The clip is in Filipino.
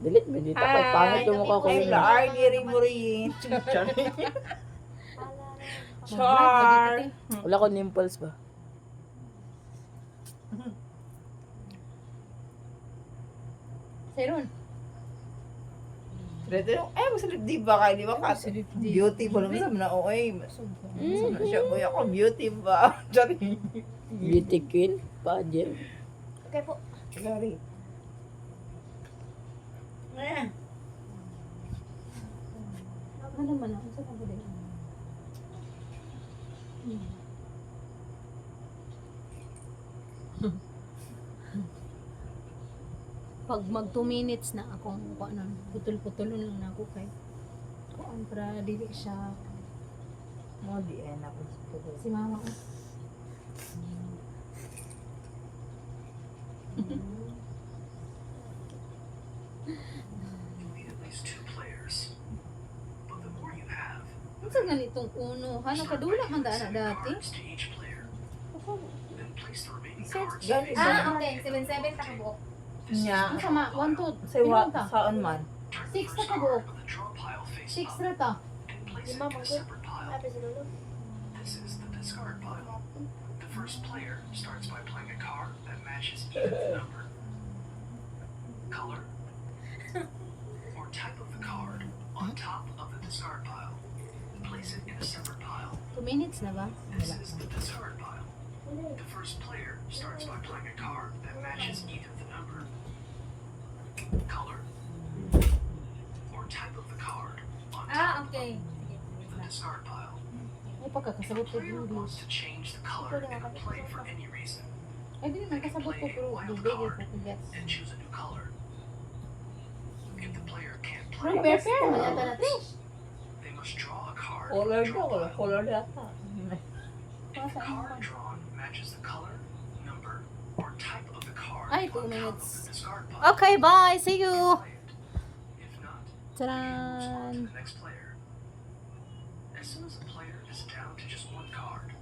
Delete mo dito. Pag pangit yung mukha ko Ay, yun. laar, diri mo rin. Char. Char. Wala ko nimples ba? Sayron. Dito yung, eh, masalip di ba kayo, di ba ka? Beauty pa naman sa mga oy. Masama na siya, uy, ako beauty ba? Beauty queen. Pageant. Okay po. Chari. Ano man ako sa kabila. Pag mag 2 minutes na ano, putol-putulon lang na ako kay kuan para dili siya mo di eh, naku. si mama ko. You have, Ano sa ganitong uno? Ano kadula man daan na dati? cards to each player. Then place the remaining Sir, cards Gani face Ah, down. okay. 7-7 ta kabuok. Nya. Ano sama? 1, 2, Say what? ta? Saan man? Turn Six the na first kabuok. card of the draw pile face 6 up ra ta. and place it Lima, in a mangkot. separate pile. Apa si Lolo? This is the discard pile. The first player starts by playing a card that matches either the number, color, or type of the card on top of the discard pile. Place it in a separate pile. 2 minutes na ba? This is the. The first player starts by playing a card that matches either the number, color, or type of the card on Ah, okay. of the discard pile. Ko Player wants to change the color in a play for any reason Ay, di naman kasabot ko pero dili ko ko gets. and choose a new color. If the player can't play, fair fair naman yata natin. they must draw a card. Color from daw, the draw pile. color data. If the card drawn matches the color, number, or type of the card Ay, two on top of minutes. the discard pile, Okay, bye. See you. play it. If not, the game moves on to Taran. the next player. As soon as a player is down to just one card,